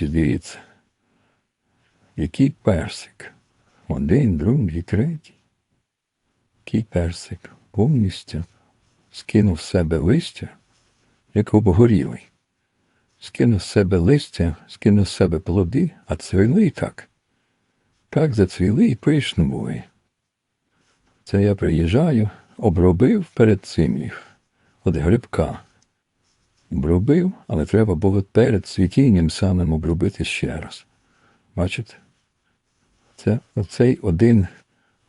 Дивіться, який персик. Один, другий, третій. Який персик повністю скинув з себе листя, як обгорілий. Скинув з себе листя, скинув з себе плоди, а цвіли так. Так зацвіли і пишно були. Це я приїжджаю, обробив перед цим їх, от грибка. Обробив, але треба було перед цвітінням самим обробити ще раз. Бачите? Це оцей один,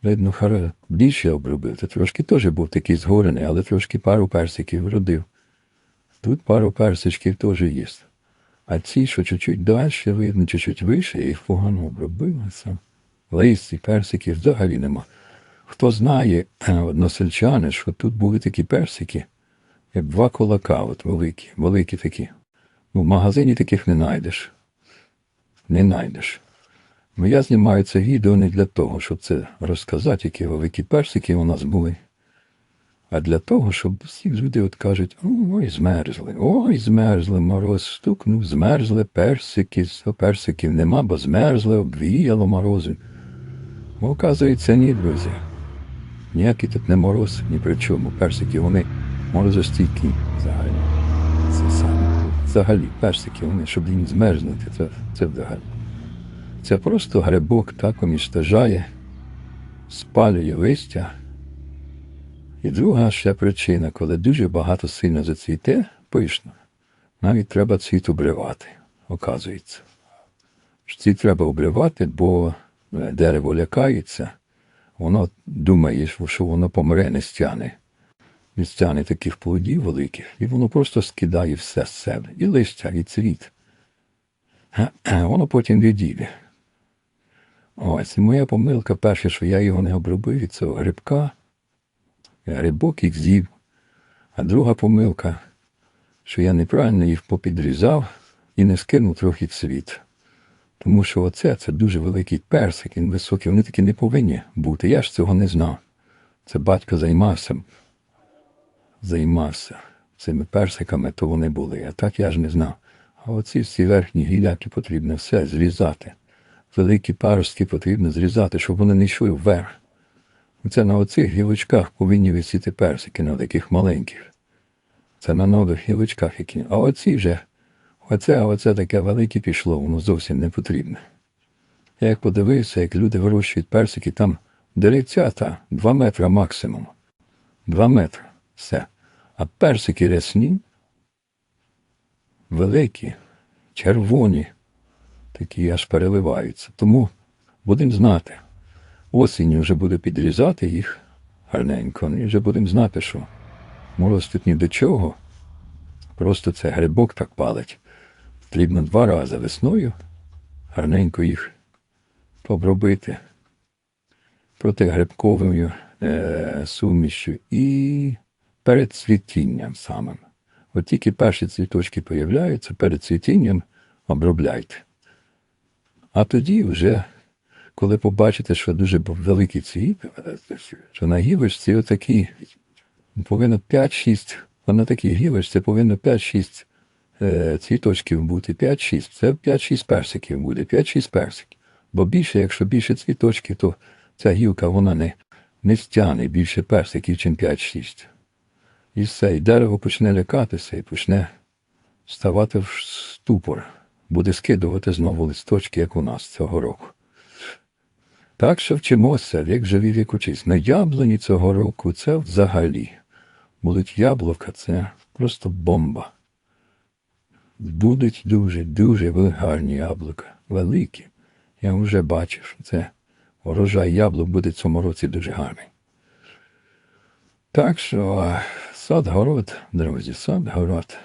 видно, хара більше обробив. Це трошки теж був такий згорений, але трошки пару персиків вродив. Тут пару персичків теж є. А ці, що чуть-чуть далі, видно, чуть-чуть вище, їх погано обробили. Сам. Листі, персиків взагалі нема. Хто знає, е, односельчани, що тут були такі персики, як два кулака, от великі, великі такі. Ну, в магазині таких не знайдеш. Не знайдеш. Ну, я знімаю це відео не для того, щоб це розказати, які великі персики у нас були. А для того, щоб всі люди от кажуть, ой, змерзли, ой, змерзли, мороз стукнув, змерзли персики, сто персиків нема, бо змерзли, обвіяло морози. Бо, оказується, ні, друзі. Ніякий тут не мороз, ні при чому. Персики, вони морозостійкі взагалі. Це саме. Взагалі, персики, вони, щоб їм змерзнути, це, це взагалі. Це просто грибок так уміштажає, спалює листя. І друга ще причина, коли дуже багато сильно зацвіте, пишно, навіть треба цвіт обривати, оказується. Цвіт треба обривати, бо дерево лякається, воно думає, що воно помре, не стяне. Не таких плодів великих, і воно просто скидає все з себе. І листя, і цвіт. Воно потім відійде. Ось моя помилка перше, що я його не обробив від цього грибка. Грибок їх з'їв. А друга помилка, що я неправильно їх попідрізав і не скинув трохи цвіт. Тому що оце це дуже великий персик, він високий, вони такі не повинні бути. Я ж цього не знав. Це батько займався, займався цими персиками, то вони були. А так я ж не знав. А оці всі верхні гіляки потрібно все зрізати. Великі паростки потрібно зрізати, щоб вони не йшли вверх. Це на оцих гілочках повинні висіти персики, на таких маленьких. Це на нових гілочках, які. А оці вже, оце, а оце таке велике пішло, воно зовсім не потрібне. Я як подивився, як люди вирощують персики, там деревця та два метри максимум. Два метри. Все. А персики рясні, великі, червоні, такі аж переливаються. Тому будемо знати. Осінню вже буду підрізати їх гарненько, і вже будемо знати, що мороз тут ні до чого. Просто це грибок так палить. Потрібно два рази весною гарненько їх обробити протигрибковою е, сумішю і перед цвітінням самим. От тільки перші цвіточки появляються, перед цвітінням обробляйте. А тоді вже коли побачите, що дуже великий цвіт, що на гілочці отакі, повинно 5-6, на такій гілочці повинно 5-6 е, цвіточків бути, 5-6. Це 5-6 персиків буде, 5-6 персиків. Бо більше, якщо більше цвіточків, то ця гілка вона не, не стягне більше персиків, ніж 5-6. І все, і дерево почне лякатися і почне ставати в ступор, буде скидувати знову листочки, як у нас цього року. Так що вчимося, вік живі вік учись. На яблуні цього року це взагалі. Будуть яблука, це просто бомба. Будуть дуже-дуже гарні яблука, великі. Я вже бачив, що це урожай яблук буде в цьому році дуже гарний. Так що сад город, друзі, сад.